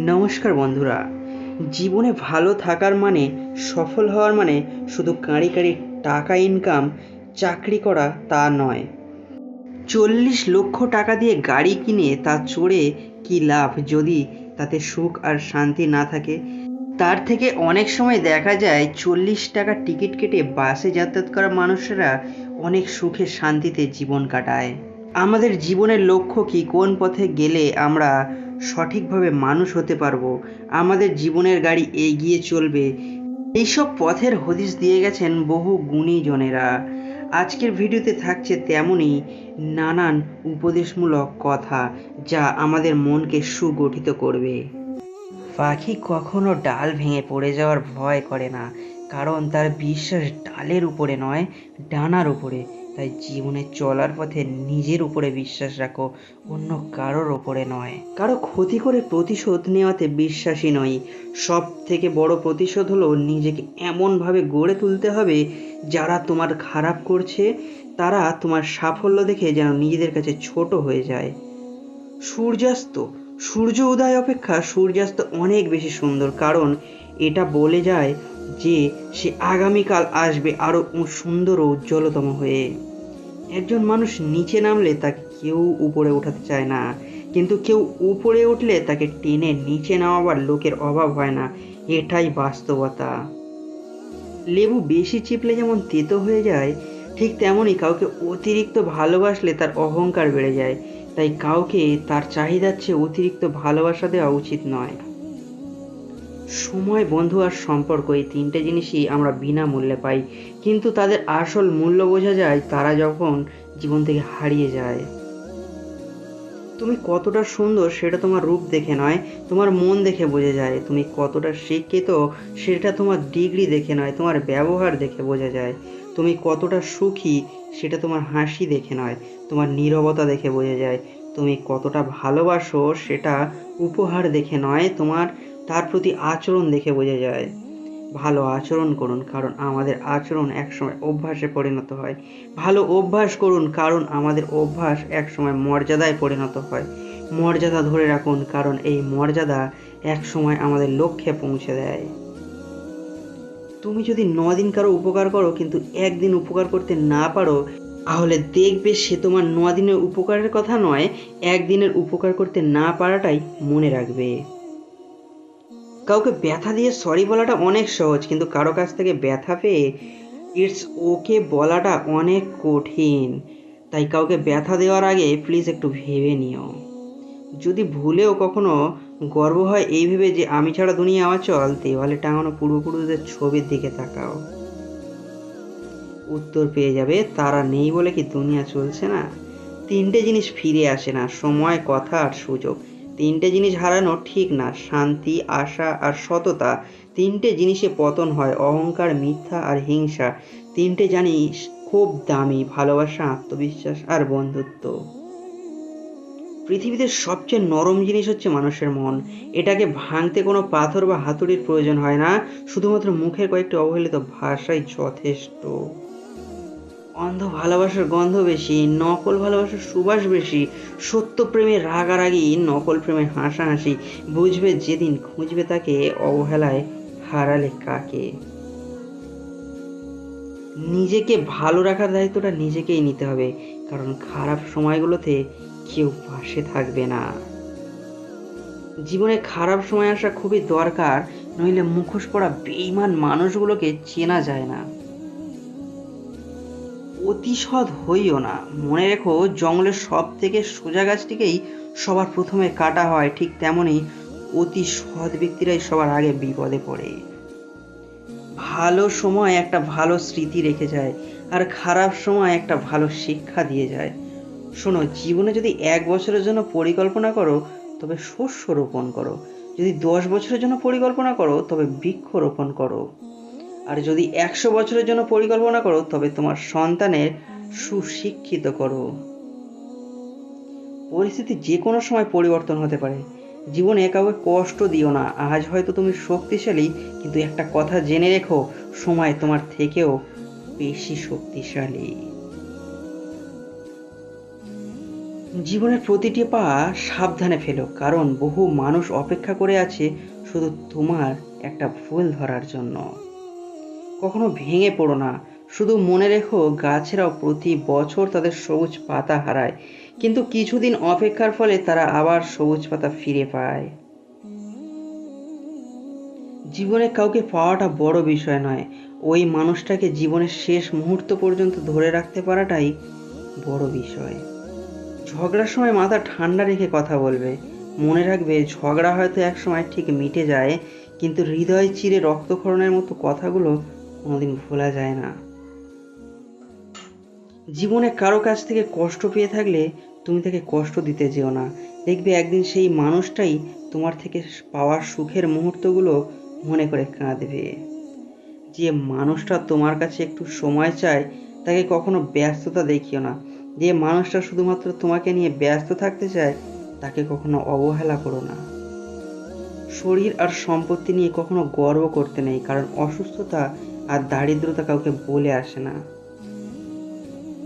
নমস্কার বন্ধুরা। জীবনে ভালো থাকার মানে সফল হওয়ার মানে শুধু কাঁড়ি কাঁড়ি টাকা ইনকাম চাকরি করা তা নয়। চল্লিশ লক্ষ টাকা দিয়ে গাড়ি কিনে তা চড়ে কি লাভ যদি তাতে সুখ আর শান্তি না থাকে? তার থেকে অনেক সময় দেখা যায়, চল্লিশ টাকা টিকিট কেটে বাসে যাতায়াত করা মানুষেরা অনেক সুখে শান্তিতে জীবন কাটায়। আমাদের জীবনের লক্ষ্য কি? কোন পথে গেলে আমরা সঠিকভাবে মানুষ হতে পারব। আমাদের জীবনের গাড়ি এগিয়ে চলবে। এইসব পথের হদিশ দিয়ে গেছেন বহু গুণীজনেরা। আজকের ভিডিওতে থাকছে তেমনই নানান উপদেশমূলক কথা যা আমাদের মনকে সুগঠিত করবে। পাখি কখনো ডাল ভেঙে পড়ে যাওয়ার ভয় করে না, কারণ তার বিশ্বাস ডালের উপরে নয়, ডানার উপরে। তাই জীবনে চলার পথে নিজের উপরে বিশ্বাস রাখো, অন্য কারোর ওপরে নয়। কারও ক্ষতি করে প্রতিশোধ নেওয়াতে বিশ্বাসী নই। সব থেকে বড় প্রতিশোধ হলো নিজেকে এমনভাবে গড়ে তুলতে হবে, যারা তোমার খারাপ করছে, তারা তোমার সাফল্য দেখে যেন নিজেদের কাছে ছোট হয়ে যায়। সূর্যাস্ত। সূর্য উদয় অপেক্ষা সূর্যাস্ত অনেক বেশি সুন্দর, কারণ এটা বলে যায় যে, সে আগামীকাল আসবে আরও সুন্দর ও উজ্জ্বলতম হয়ে। একজন মানুষ নিচে নামলে তাকে কেউ উপরে উঠাতে চায় না। কিন্তু কেউ উপরে উঠলে তাকে টেনে নিচে নামাবার লোকের অভাব হয় না। এটাই বাস্তবতা। লেবু বেশি চিপলে যেমন তেতো হয়ে যায়, ঠিক তেমনই কাউকে অতিরিক্ত ভালোবাসলে তার অহংকার বেড়ে যায়। তাই কাউকে তার চাহিদার চেয়ে অতিরিক্ত ভালোবাসা দেওয়া উচিত নয়। সময়, বন্ধু আর সম্পর্ক এই তিনটে জিনিসই আমরা বিনামূল্যে পাই। কিন্তু তাদের আসল মূল্য বোঝা যায় তারা যখন জীবন থেকে হারিয়ে যায়। তুমি কতটা সুন্দর সেটা তোমার রূপ দেখে নয়, তোমার মন দেখে বোঝা যায়। তুমি কতটা শিক্ষিত সেটা তোমার ডিগ্রি দেখে নয়, তোমার ব্যবহার দেখে বোঝা যায়। তুমি কতটা সুখী সেটা তোমার হাসি দেখে নয়, তোমার নীরবতা দেখে বোঝা যায়। তুমি কতটা ভালোবাসো সেটা উপহার দেখে নয়, তোমার তার প্রতি আচরণ দেখে বোঝা যায়। ভালো আচরণ করুন, কারণ আমাদের আচরণ একসময় অভ্যাসে পরিণত হয়। ভালো অভ্যাস করুন, কারণ আমাদের অভ্যাস একসময় মর্যাদায় পরিণত হয়। মর্যাদা ধরে রাখুন, কারণ এই মর্যাদা একসময় আমাদের লক্ষ্যে পৌঁছে দেয়। তুমি যদি দিন কারও উপকার করো, কিন্তু একদিন উপকার করতে না পারো, তাহলে দেখবে সে তোমার দিনের উপকারের কথা নয়, একদিনের উপকার করতে না পারাটাই মনে রাখবে। কাউকে ব্যথা দিয়ে সরি বলাটা অনেক সহজ, কিন্তু কারও কাছ থেকে ব্যথা পেয়ে ইটস ওকে বলাটা অনেক কঠিন। তাই কাউকে ব্যথা দেওয়ার আগে প্লিজ একটু ভেবে নিও। যদি ভুলেও কখনো গর্ব হয় এই ভেবে যে আমি ছাড়া দুনিয়া অচল দেওয়ালে টাঙানো পূর্বপুরুষদের ছবির দিকে তাকাও। উত্তর পেয়ে যাবে, তারা নেই বলে কি দুনিয়া চলছে না? তিনটে জিনিস ফিরে আসে না, সময়, কথা আর সুযোগ। তিনটে জিনিস হারানো ঠিক না, শান্তি, আশা আর সততা। তিনটে জিনিসে পতন হয়, অহংকার, মিথ্যা আর হিংসা। তিনটে জানিস খুব দামি, ভালোবাসা, আত্মবিশ্বাস আর বন্ধুত্ব। পৃথিবীতে সবচেয়ে নরম জিনিস হচ্ছে মানুষের মন। এটাকে ভাঙতে কোনো পাথর বা হাতুড়ির প্রয়োজন হয় না, শুধুমাত্র মুখের কয়েকটি অবহেলিত ভাষাই যথেষ্ট। অন্ধ ভালোবাসার গন্ধ বেশি, নকল ভালোবাসার সুবাস বেশি সত্য প্রেমের রাগারাগি, নকল প্রেমের হাসাহাসি, বুঝবে যেদিন খুঁজবে তাকে অবহেলায় হারালে কাকে? নিজেকে ভালো রাখার দায়িত্বটা নিজেকেই নিতে হবে, কারণ খারাপ সময়গুলোতে কেউ পাশে থাকবে না। জীবনে খারাপ সময় আসা খুবই দরকার, নইলে মুখোশ পড়া বেইমান মানুষগুলোকে চেনা যায় না। অতিসৎ হইও না। মনে রেখো, জঙ্গলের সব থেকে সোজা গাছটিকেই সবার প্রথমে কাটা হয়। ঠিক তেমনই অতি সৎ ব্যক্তিরাই সবার আগে বিপদে পড়ে। ভালো সময় একটা ভালো স্মৃতি রেখে যায় আর খারাপ সময় একটা ভালো শিক্ষা দিয়ে যায়। শোনো, জীবনে যদি এক বছরের জন্য পরিকল্পনা করো, তবে শস্য রোপণ করো। যদি দশ বছরের জন্য পরিকল্পনা করো, তবে বৃক্ষ রোপণ করো। আর যদি একশো বছরের জন্য পরিকল্পনা করো, তবে তোমার সন্তানের সুশিক্ষিত করো। পরিস্থিতি যে কোনো সময় পরিবর্তন হতে পারে। জীবনে কাউকে কষ্ট দিও না। আজ হয়তো তুমি শক্তিশালী, কিন্তু একটা কথা জেনে রেখো, সময় তোমার থেকেও বেশি শক্তিশালী। জীবনের প্রতিটি পা সাবধানে ফেলো, কারণ বহু মানুষ অপেক্ষা করে আছে শুধু তোমার একটা ভুল ধরার জন্য। কখনো ভেঙে পড়ো না। শুধু মনে রেখো, গাছেরাও প্রতি বছর তাদের সবুজ পাতা হারায়। কিন্তু কিছুদিন অপেক্ষার ফলে তারা আবার সবুজ পাতা ফিরে পায়। জীবনে কাউকে পাওয়াটা বড় বিষয় নয়। ওই মানুষটাকে জীবনের শেষ মুহূর্ত পর্যন্ত ধরে রাখতে পারাটাই বড় বিষয়। ঝগড়ার সময় মাথা ঠান্ডা রেখে কথা বলবে। মনে রাখবে, ঝগড়া হয়তো এক সময় ঠিক মিটে যায়, কিন্তু হৃদয় চিরে রক্তক্ষরণের মতো কথাগুলো কোনোদিন ভোলা যায় না। জীবনে কারও কাছ থেকে কষ্ট পেয়ে থাকলে তুমি তাকে কষ্ট দিতে যেও না। দেখবে একদিন সেই মানুষটাই তোমার থেকে পাওয়ার সুখের মুহূর্তগুলো মনে করে কাঁদবে। যে মানুষটা তোমার কাছে একটু সময় চায়, তাকে কখনো ব্যস্ততা দেখিও না। যে মানুষটা শুধুমাত্র তোমাকে নিয়ে ব্যস্ত থাকতে চায়, তাকে কখনো অবহেলা করো না। শরীর আর সম্পত্তি নিয়ে কখনো গর্ব করতে নেই, কারণ অসুস্থতা আর দারিদ্রতা কাউকে বলে আসে না।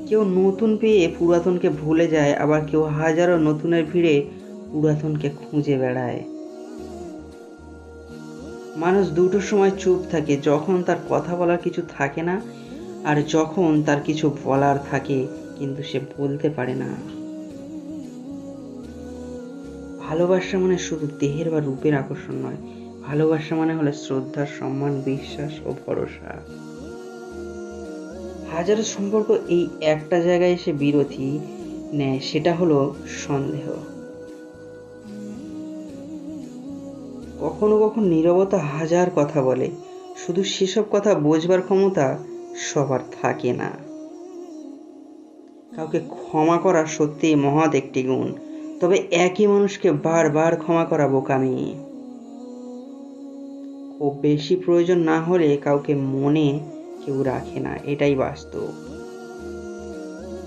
কেউ নতুন পেয়ে পুরাতনকে ভুলে যায়, আবার কেউ হাজারো নতুনের ভিড়ে পুরাতনকে খুঁজে বেড়ায়। মানুষ দুটো সময় চুপ থাকে, যখন তার কথা বলার কিছু থাকে না, আর যখন তার কিছু বলার থাকে, কিন্তু সে বলতে পারে না। ভালোবাসা মানে শুধু দেহের বা রূপের আকর্ষণ নয় ভালোবাসা মানে হলো শ্রদ্ধা সম্মান, বিশ্বাস ও ভরসা। হাজারো সম্পর্ক এই একটা জায়গায় এসে বিরতি নেয়, সেটা হলো সন্দেহ। কখনো কখনো নীরবতা হাজার কথা বলে, শুধু সেসব কথা বোঝবার ক্ষমতা সবার থাকে না। কাউকে ক্ষমা করা সত্যিই মহৎ একটি গুণ, তবে একই মানুষকে বারবার ক্ষমা করা বোকামি। খুব বেশি প্রয়োজন না হলে কাউকে মনে কেউ রাখে না, এটাই বাস্তব।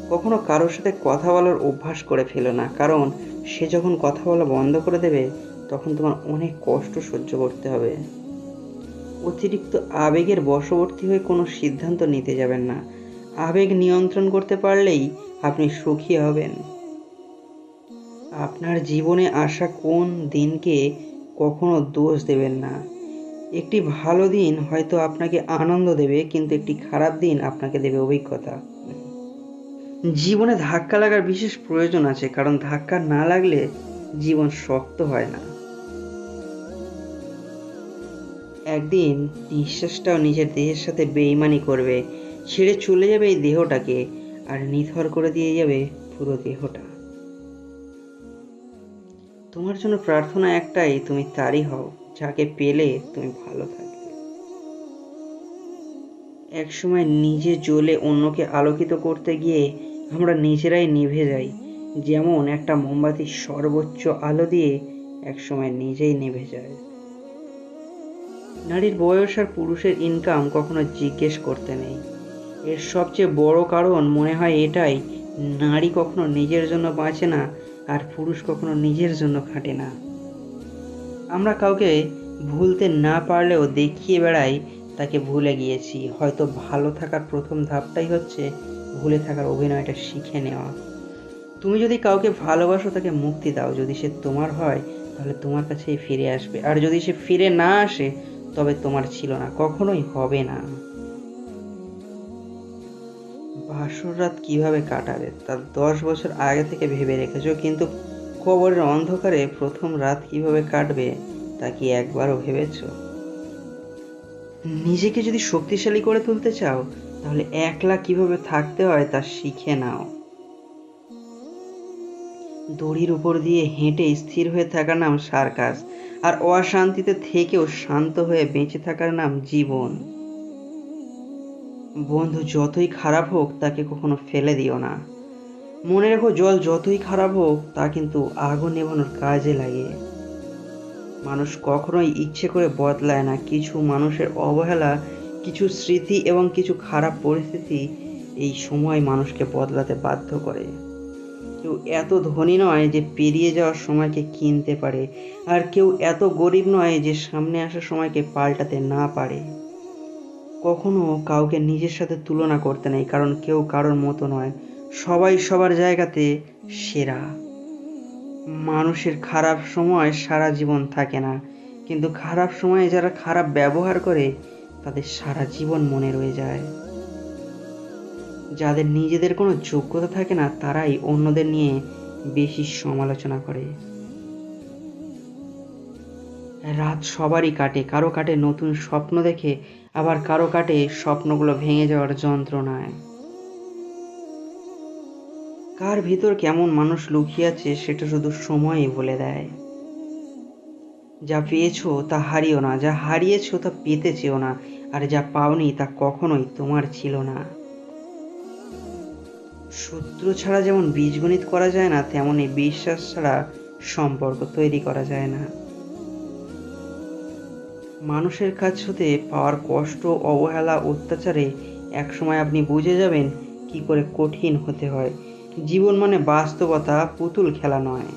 কখনো কারোর সাথে কথা বলার অভ্যাস করে ফেলো না, কারণ সে যখন কথা বলা বন্ধ করে দেবে, তখন তোমার অনেক কষ্ট সহ্য করতে হবে। অতিরিক্ত আবেগের বশবর্তী হয়ে কোনো সিদ্ধান্ত নিতে যাবেন না। আবেগ নিয়ন্ত্রণ করতে পারলেই আপনি সুখী হবেন। আপনার জীবনে আসা কোন দিনকে কখনো দোষ দেবেন না। একটি ভালো দিন হয়তো আপনাকে আনন্দ দেবে, কিন্তু একটি খারাপ দিন আপনাকে দেবে অভিজ্ঞতা। জীবনে ধাক্কা লাগার বিশেষ প্রয়োজন আছে, কারণ ধাক্কা না লাগলে জীবন শক্ত হয় না। একদিন নিঃশ্বাসটাও নিজের দেহের সাথে বেইমানি করবে, ছেড়ে চলে যাবে এই দেহটাকে, আর নিথর করে দিয়ে যাবে পুরো দেহটা। তোমার জন্য প্রার্থনা একটাই, তুমি তারই হও। যাকে পেলে তুমি ভালো থাকবে। একসময় নিজে জ্বলে অন্যকে আলোকিত করতে গিয়ে আমরা নিজেরাই নিভে যাই, যেমন একটা মোমবাতির সর্বোচ্চ আলো দিয়ে একসময় নিজেই নিভে যায়। নারীর বয়স আর পুরুষের ইনকাম কখনো জিজ্ঞেস করতে নেই। এর সবচেয়ে বড় কারণ মনে হয় এটাই, নারী কখনো নিজের জন্য বাঁচে না আর পুরুষ কখনো নিজের জন্য খাটে না। আমরা কাউকে ভুলতে না পারলেও দেখিয়ে বেড়াই, তাকে ভুলে গিয়েছি। হয়তো ভালো থাকার প্রথম ধাপটাই হচ্ছে ভুলে থাকার অভিনয়টা শিখে নেওয়া। তুমি যদি কাউকে ভালোবাসো, তাকে মুক্তি দাও। যদি সে তোমার হয়, তাহলে তোমার কাছেই ফিরে আসবে। আর যদি সে ফিরে না আসে, তবে তোমার ছিল না, কখনোই হবে না। বাসর রাত কীভাবে কাটাবে, তা দশ বছর আগে থেকে ভেবে রেখেছো, কিন্তু কবরের অন্ধকারে প্রথম রাত কীভাবে কাটবে, তা কি একবারও ভেবেছো? নিজেকে যদি শক্তিশালী করে তুলতে চাও, তাহলে একলা কীভাবে থাকতে হয় তা শিখে নাও। দড়ির উপর দিয়ে হেঁটে স্থির হয়ে থাকার নাম সার্কাস, আর অশান্তিতে থেকেও শান্ত হয়ে বেঁচে থাকার নাম জীবন। বন্ধু, যতই খারাপ হোক, তাকে কখনো ফেলে দিও না। মনে রেখো জল যতই খারাপ হোক, তা কিন্তু আগুন নেভানোর কাজে লাগে। মানুষ কখনোই ইচ্ছে করে বদলায় না। কিছু মানুষের অবহেলা, কিছু স্মৃতি এবং কিছু খারাপ পরিস্থিতি এই সময় মানুষকে বদলাতে বাধ্য করে। কেউ এত ধনী নয় যে পেরিয়ে যাওয়ার সময়কে কিনতে পারে, আর কেউ এত গরিব নয় যে সামনে আসার সময়কে পাল্টাতে না পারে। কখনো কাউকে নিজের সাথে তুলনা করতে নেই, কারণ কেউ কারোর মতো নয়। সবাই সবার জায়গাতে সেরা। মানুষের খারাপ সময় সারা জীবন থাকে না, কিন্তু খারাপ সময়ে যারা খারাপ ব্যবহার করে, তাদের সারা জীবন মনে রয়ে যায়। যাদের নিজেদের কোনো যোগ্যতা থাকে না, তারাই অন্যদের নিয়ে বেশি সমালোচনা করে। রাত সবারই কাটে, কারও কাটে নতুন স্বপ্ন দেখে, আবার কারও কাটে স্বপ্নগুলো ভেঙে যাওয়ার যন্ত্রণায়। কার ভিতর কেমন মানুষ লুকিয়ে আছে সেটা শুধু সময়ই বলে দেয়। যা পেয়েছ তা হারিও না, যা হারিয়েছো তা পেতে চেও না, আর যা পাওনি তা কখনোই তোমার ছিল না। সূত্র ছাড়া যেমন বীজগণিত করা যায় না তেমনই বিশ্বাস ছাড়া সম্পর্ক তৈরি করা যায় না। মানুষের কাছ হতে পাওয়ার কষ্ট, অবহেলা, অত্যাচারে একসময় আপনি বুঝে যাবেন কি করে কঠিন হতে হয়। জীবন মানে বাস্তবতা, পুতুল খেলা নয়।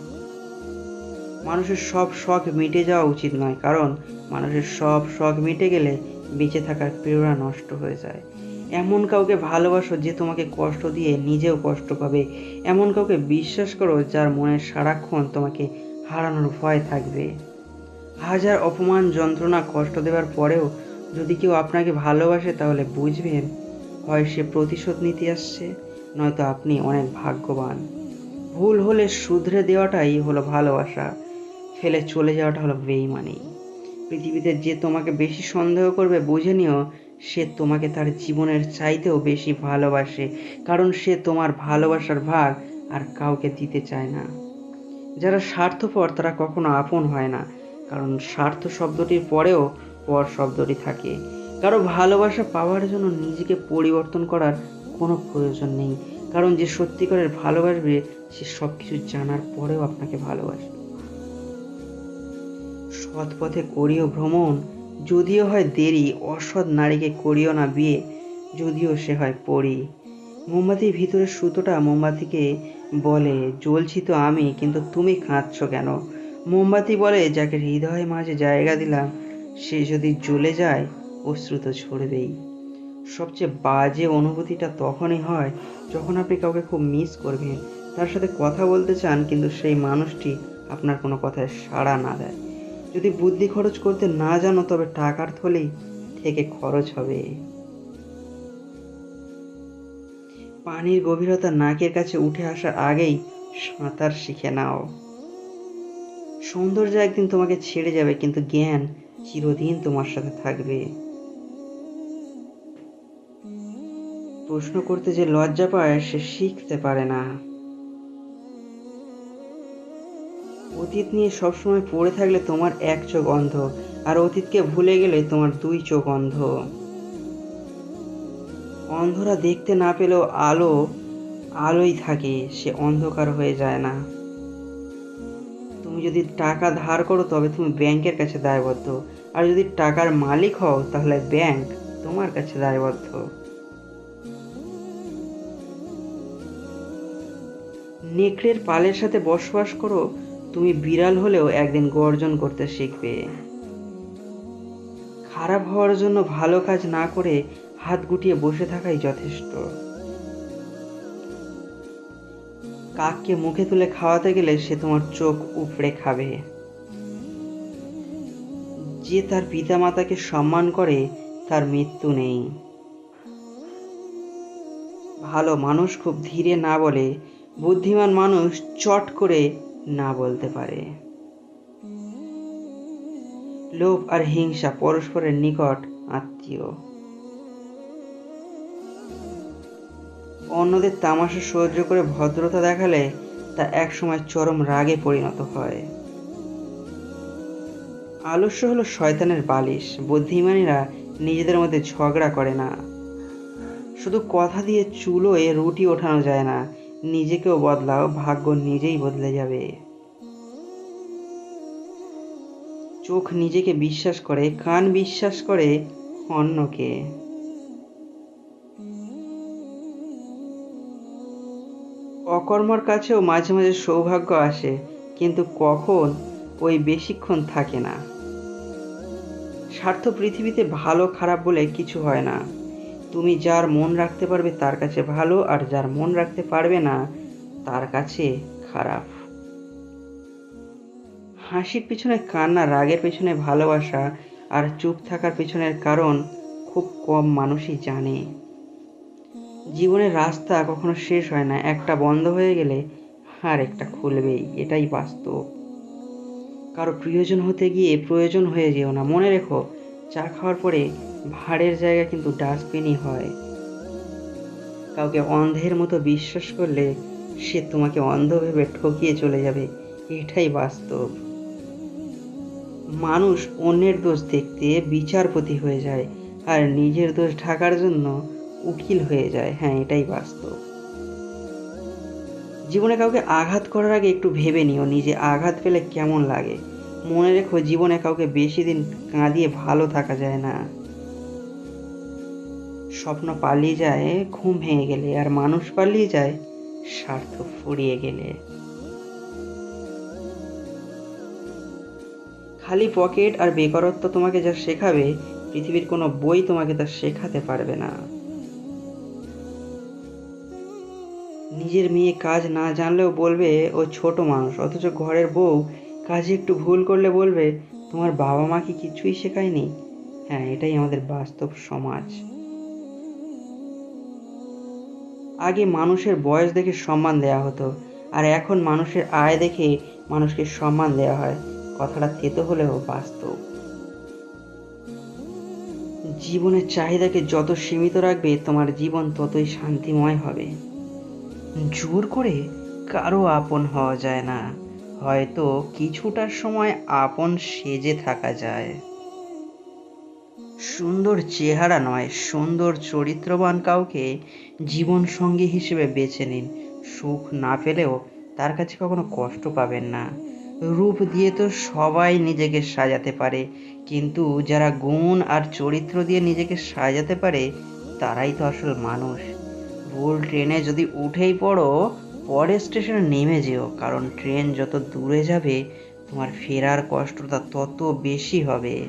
মানুষের সব শখ মিটে যাওয়া উচিত নয়, কারণ মানুষের সব শখ মিটে গেলে বেঁচে থাকার প্রেরণা নষ্ট হয়ে যায়। এমন কাউকে ভালোবাসো যে তোমাকে কষ্ট দিয়ে নিজেও কষ্ট পাবে। এমন কাউকে বিশ্বাস করো যার মনে সারাক্ষণ তোমাকে হারানোর ভয় থাকবে। হাজার অপমান, যন্ত্রণা, কষ্ট দেওয়ার পরেও যদি কেউ আপনাকে ভালোবাসে তাহলে বুঝবেন, হয় সে প্রতিশোধ নিতে আসছে। নয়তো আপনি অনেক ভাগ্যবান। ভুল হলে শুধরে দেওয়াটাই হলো ভালোবাসা। ফেলে চলে যাওয়াটা হলো বেইমানি। পৃথিবীতে যে তোমাকে বেশি সন্দেহ করবে, বুঝে নিও, সে তোমাকে তার জীবনের চাইতেও বেশি ভালোবাসে, কারণ সে তোমার ভালোবাসার ভাগ আর কাউকে দিতে চায় না। যারা স্বার্থপর, তারা কখনো আপন হয় না, কারণ স্বার্থ শব্দটির পরেও পর শব্দটি থাকে। কারও ভালোবাসা পাওয়ার জন্য নিজেকে পরিবর্তন করার কোনো প্রয়োজন নেই। কারণ যে সত্যিকারের ভালোবাসবে, সে সব কিছু জানার পরেও আপনাকে ভালোবাসবে। সৎ পথে করিও ভ্রমণ, যদিও হয় দেরি, অসৎ নারীকে করিও না বিয়ে, যদিও সে হয় পরি। মোমবাতির ভিতরের সুতোটা মোমবাতিকে বলে, জ্বলছি তো আমি, কিন্তু তুমি কাঁদছ কেন? মোমবাতি বলে, যাকে হৃদয় মাঝে জায়গা দিলাম, সে যদি জ্বলে যায়, অশ্রু তো ছড়বেই সবচেয়ে বাজে অনুভূতিটা তখনই হয় যখন আপনি কাউকে খুব মিস করবেন। তার সাথে কথা বলতে চান কিন্তু সেই মানুষটি আপনার কোনো কথায় সাড়া না দেয়। যদি বুদ্ধি খরচ করতে না জানো তবে টাকার থলেই থেকে খরচ হবে। পানির গভীরতা নাকের কাছে উঠে আসার আগেই সাঁতার শিখে নাও। সৌন্দর্য একদিন তোমাকে ছেড়ে যাবে কিন্তু জ্ঞান চিরদিন তোমার সাথে থাকবে। প্রশ্ন করতে যে লজ্জা পায়, সে শিখতে পারে না। অতীত নিয়ে সবসময় পড়ে থাকলে তোমার এক চোখ অন্ধ, আর অতীতকে ভুলে গেলে তোমার দুই চোখ অন্ধ। অন্ধরা দেখতে না পেলেও আলো, আলোই থাকে, সে অন্ধকার হয়ে যায় না। তুমি যদি টাকা ধার করো, তবে তুমি ব্যাংকের কাছে দায়বদ্ধ। আর যদি টাকার মালিক হও, তাহলে ব্যাংক তোমার কাছে দায়বদ্ধ। নেকড়ের পালের সাথে বসবাস করো, তুমি বিড়াল হলেও একদিন গর্জন করতে শিখবে। খারাপ হওয়ার জন্য ভালো কাজ না করে হাত গুটিয়ে বসে থাকাই যথেষ্ট। কাককে মুখে তুলে খাওয়াতে গেলে সে তোমার চোখ উপড়ে খাবে। যে তার পিতামাতাকে সম্মান করে, তার মৃত্যু নেই। ভালো মানুষ খুব ধীরে না বলে বুদ্ধিমান মানুষ চট করে না বলতে পারে। লোভ আর হিংসা পরস্পরের নিকট আত্মীয়। অন্যদের তামাশা সহ্য করে ভদ্রতা দেখালে তা একসময় চরম রাগে পরিণত হয়। আলস্য হলো শয়তানের বালিশ। বুদ্ধিমানীরা নিজেদের মধ্যে ঝগড়া করে না। শুধু কথা দিয়ে চুলোয় রুটি ওঠানো যায় না। নিজেকেও বদলাও, ভাগ্য নিজেই বদলে যাবে। চোখ নিজেকে বিশ্বাস করে, কান বিশ্বাস করে অন্যকে। অকর্মর কাছেও মাঝে মাঝে সৌভাগ্য আসে, কিন্তু কখন ওই বেশিক্ষণ থাকে না। স্বার্থ পৃথিবীতে ভালো খারাপ বলে কিছু হয় না। তুমি যার মন রাখতে পারবে তার কাছে ভালো, আর যার মন রাখতে পারবে না, তার কাছে খারাপ। হাসির পিছনে কান্না, রাগের পিছনে ভালোবাসা, আর চুপ থাকার পিছনের কারণ খুব কম মানুষই জানে। জীবনের রাস্তা কখনো শেষ হয় না, একটা বন্ধ হয়ে গেলে আর একটা খুলবেই, এটাই বাস্তব। কারও প্রিয়জন হতে গিয়ে প্রয়োজন হয়ে যেও না, মনে রেখো চা খাওয়ার পরে ভাড়ের জায়গা কিন্তু ডাস্টবিনই হয়। কাউকে অন্ধের মতো বিশ্বাস করলে সে তোমাকে অন্ধ ভেবে ঠকিয়ে চলে যাবে, এটাই বাস্তব। মানুষ অন্যের দোষ দেখতে বিচারপতি হয়ে যায় আর নিজের দোষ ঢাকার জন্য উকিল হয়ে যায়। হ্যাঁ এটাই বাস্তব। জীবনে কাউকে আঘাত করার আগে একটু ভেবে নিও, নিজে আঘাত পেলে কেমন লাগে? মনে রেখো, জীবনে কাউকে বেশি দিন কাঁদিয়ে ভালো থাকা যায় না। স্বপ্ন পালিয়ে যায়, ঘুম ভেঙে গেলে, আর মানুষ পালিয়ে যায়, স্বার্থ ফুরিয়ে গেলে। খালি পকেট আর বেকারত্ব তোমাকে যা শেখাবে, পৃথিবীর কোনো বই তোমাকে তা শেখাতে পারবে না। নিজের মেয়ে কাজ না জানলেও বলবে, ও ছোট মানুষ, অথচ ঘরের বউ কাজে একটু ভুল করলে বলবে, তোমার বাবা মা কি কিছুই শেখায়নি? হ্যাঁ এটাই আমাদের বাস্তব সমাজ। আগে মানুষের বয়স দেখে সম্মান দেওয়া হতো, আর এখন মানুষের আয় দেখে মানুষকে সম্মান দেওয়া হয়। কথাটা থেতো হলেও বাস্তব। জীবনের চাহিদাকে যত সীমিত রাখবে, তোমার জীবন ততই শান্তিময় হবে। জোর করে কারও আপন হওয়া যায় না। হয়তো কিছুটার সময় আপন সেজে থাকা যায়। সুন্দর চেহারা নয়, সুন্দর চরিত্রবান কাউকে জীবন সঙ্গী হিসেবে বেছে নিন। সুখ না পেলেও তার কাছে কখনো কষ্ট পাবেন না। রূপ দিয়ে তো সবাই নিজেকে সাজাতে পারে, কিন্তু যারা গুণ আর চরিত্র দিয়ে নিজেকে সাজাতে পারে, তারাই তো আসল মানুষ। ভুল ট্রেনে যদি উঠেই পড়ো পরের স্টেশনে নেমে যেও, কারণ ট্রেন যত দূরে যাবে, তোমার ফেরার কষ্টটা তত বেশি হবে।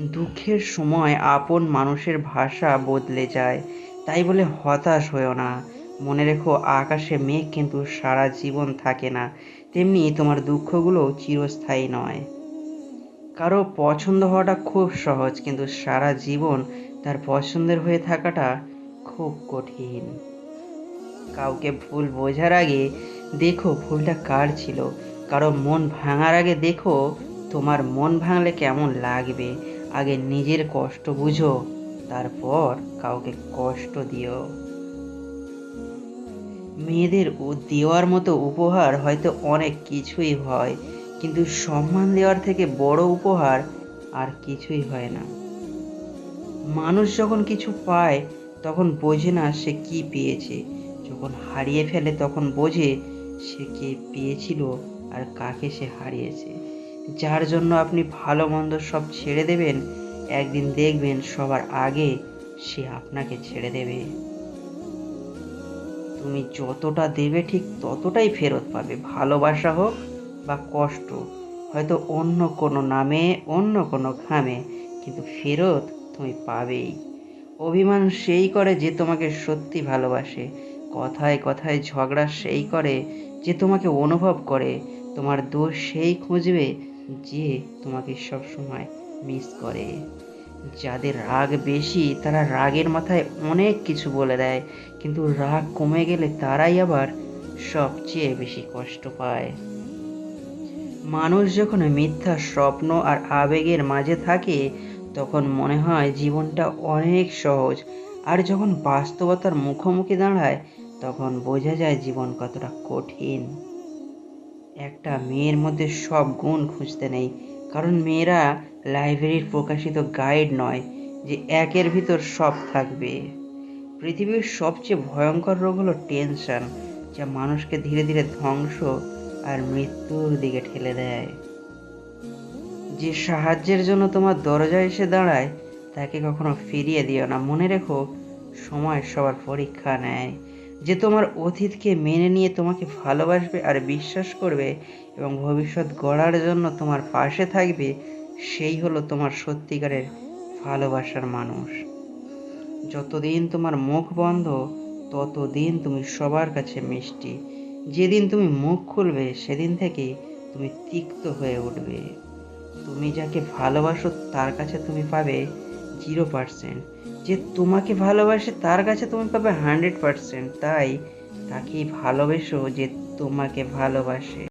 দুঃখের সময় আপন মানুষের ভাষা বদলে যায়, তাই বলে হতাশ হয়েও না। মনে রেখো, আকাশে মেঘ কিন্তু সারা জীবন থাকে না, তেমনি তোমার দুঃখগুলো চিরস্থায়ী নয়। কারও পছন্দ হওয়াটা খুব সহজ, কিন্তু সারা জীবন তার পছন্দের হয়ে থাকাটা খুব কঠিন। কাউকে ভুল বোঝার আগে দেখো ভুলটা কার ছিল। কারও মন ভাঙার আগে দেখো তোমার মন ভাঙলে কেমন লাগবে। আগে নিজের কষ্ট বুঝো, তারপর কাউকে কষ্ট দিও। মেয়েদের ও- দেওয়ার মতো উপহার হয়তো অনেক কিছুই হয়, কিন্তু সম্মান দেওয়ার থেকে বড় উপহার আর কিছুই হয় না। মানুষ যখন কিছু পায়, তখন বোঝে না সে কি পেয়েছে। যখন হারিয়ে ফেলে তখন বোঝে সে কে পেয়েছিল আর কাকে সে হারিয়েছে। যার জন্য আপনি ভালো মন্দ সব ছেড়ে দেবেন, একদিন দেখবেন সবার আগে সে আপনাকে ছেড়ে দেবে। তুমি যতটা দেবে ঠিক ততটাই ফেরত পাবে। ভালোবাসা হোক বা কষ্ট, হয়তো অন্য কোনো নামে, অন্য কোনো ঘামে কিন্তু ফেরত তুমি পাবেই। অভিমান সেই করে যে তোমাকে সত্যি ভালোবাসে। কথায় কথায় ঝগড়া সেই করে যে তোমাকে অনুভব করে। তোমার দোষ সেই খুঁজবে যে তোমাকে সব সময় মিস করে। যাদের রাগ বেশি, তারা রাগের মাথায় অনেক কিছু বলে দেয়, কিন্তু রাগ কমে গেলে তারাই আবার সবচেয়ে বেশি কষ্ট পায়। মানুষ যখন মিথ্যা স্বপ্ন আর আবেগের মাঝে থাকে, তখন মনে হয় জীবনটা অনেক সহজ। আর যখন বাস্তবতার মুখোমুখি দাঁড়ায় তখন বোঝা যায় জীবন কতটা কঠিন। একটা মেয়ের মধ্যে সব গুণ খুঁজতে নেই, কারণ মেয়েরা লাইব্রেরির প্রকাশিত গাইড নয় যে একের ভিতর সব থাকবে। পৃথিবীর সবচেয়ে ভয়ঙ্কর রোগ হলো টেনশন, যা মানুষকে ধীরে ধীরে ধ্বংস আর মৃত্যুর দিকে ঠেলে দেয়। যে সাহায্যের জন্য তোমার দরজায় এসে দাঁড়ায়, তাকে কখনো ফিরিয়ে দিও না। মনে রেখো, সময় সবার পরীক্ষা নেয়। যে তোমার অতীতকে মেনে নিয়ে তোমাকে ভালোবাসবে আর বিশ্বাস করবে এবং ভবিষ্যৎ গড়ার জন্য তোমার পাশে থাকবে, সেই হলো তোমার সত্যিকারের ভালোবাসার মানুষ। যতদিন তোমার মুখ বন্ধ, ততদিন তুমি সবার কাছে মিষ্টি। যেদিন তুমি মুখ খুলবে, সেদিন থেকে তুমি তিক্ত হয়ে উঠবে। তুমি যাকে ভালোবাসো, তার কাছে তুমি পাবে জিরো পার্সেন্ট যে তোমাকে ভালোবাসে, তার কাছে তুমি পাবে হান্ড্রেড পার্সেন্ট তাই তাকেই ভালোবেসো যে তোমাকে ভালোবাসে।